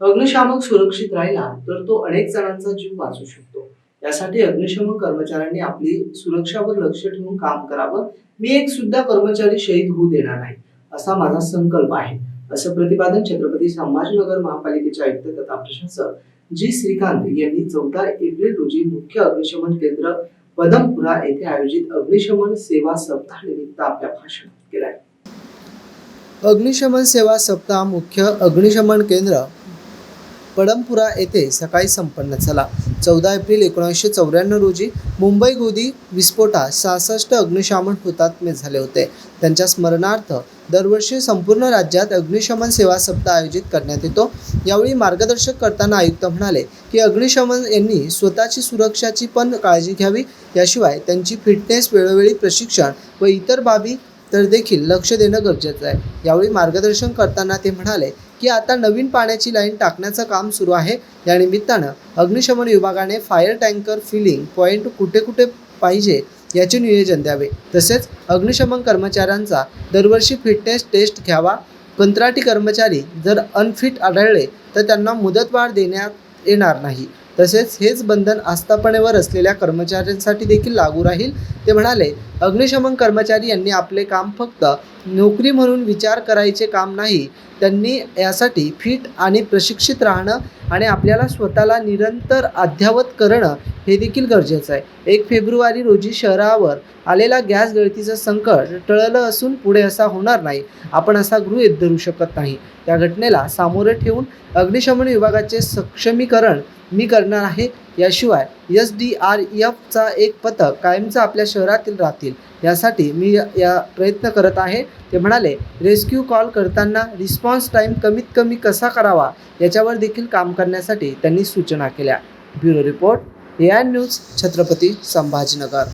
अग्निशामक सुरक्षित राहिला तर तो अनेक जणांचा जीव वाचू शकतो. यासाठी अग्निशमन कर्मचाऱ्यांनी आपली सुरक्षावर लक्ष ठेवून काम करावं. मी एक सुद्धा कर्मचारी शहीद होऊ देणार नाही असा माझा संकल्प आहे असं प्रतिपादन छत्रपती संभाजीनगर महापालिकेचे आयुक्त तथा प्रशासक जी श्रीकांत यांनी चौदा एप्रिल रोजी मुख्य अग्निशमन केंद्र पदमपुरा येथे आयोजित अग्निशमन सेवा सप्ताह निमित्त आपल्या भाषणात केलाय. अग्निशमन सेवा सप्ताह मुख्य अग्निशमन केंद्र पडमपुरा येथे सकाळी संपन्न झाला. चौदा एप्रिल एकोणीसशे चौऱ्याण्णव रोजी मुंबई गोदी विस्फोटात सहासष्ट अग्निशमन हुतात्मे झाले होते. त्यांच्या स्मरणार्थ दरवर्षी संपूर्ण राज्यात अग्निशमन सेवा सप्ताह आयोजित करण्यात येतो. यावेळी मार्गदर्शक करताना आयुक्त म्हणाले की अग्निशमन यांनी स्वतःची सुरक्षाची पण काळजी घ्यावी. याशिवाय त्यांची फिटनेस वेळोवेळी प्रशिक्षण व इतर बाबी तर देखील लक्ष देणं गरजेचं आहे. यावेळी मार्गदर्शन करताना ते म्हणाले की आता नवीन पाण्याची लाईन टाकण्याचं काम सुरू आहे. या निमित्तानं अग्निशमन विभागाने फायर टँकर फिलिंग पॉईंट कुठे कुठे पाहिजे याचे नियोजन द्यावे. तसेच अग्निशमन कर्मचाऱ्यांचा दरवर्षी फिटनेस टेस्ट घ्यावा. कंत्राटी कर्मचारी जर अनफिट आढळले तर त्यांना मुदतवाढ देण्यात येणार नाही. तसेच हेच बंधन आस्थापनेवर असलेल्या कर्मचाऱ्यांसाठी देखील लागू राहील. ते म्हणाले अग्निशमन कर्मचारी यांनी आपले काम फक्त नोकरी म्हणून विचार करायचे काम नाही. त्यांनी यासाठी फिट आणि प्रशिक्षित राहणं आणि आपल्याला स्वतःला निरंतर अद्यावत करणं हे देखील गरजेचं आहे. एक फेब्रुवारी रोजी शहरावर आलेला गॅस गळतीचं संकट टळलं असून पुढे असा होणार नाही. आपण असा गृहित धरू शकत नाही. त्या घटनेला सामोरे ठेवून अग्निशमन विभागाचे सक्षमीकरण मी कर करणार आहे. याशिवाय एस डी आर एफचा एक पथक कायमचं आपल्या शहरातील राहतील. यासाठी मी या- या प्रयत्न करत आहे. ते म्हणाले रेस्क्यू कॉल करताना रिस्पॉन्स टाईम कमीत कमी कसा करावा? याच्यावर देखील काम करण्यासाठी त्यांनी सूचना केल्या. Bureau report A I news Chhatrapati Sambhajinagar.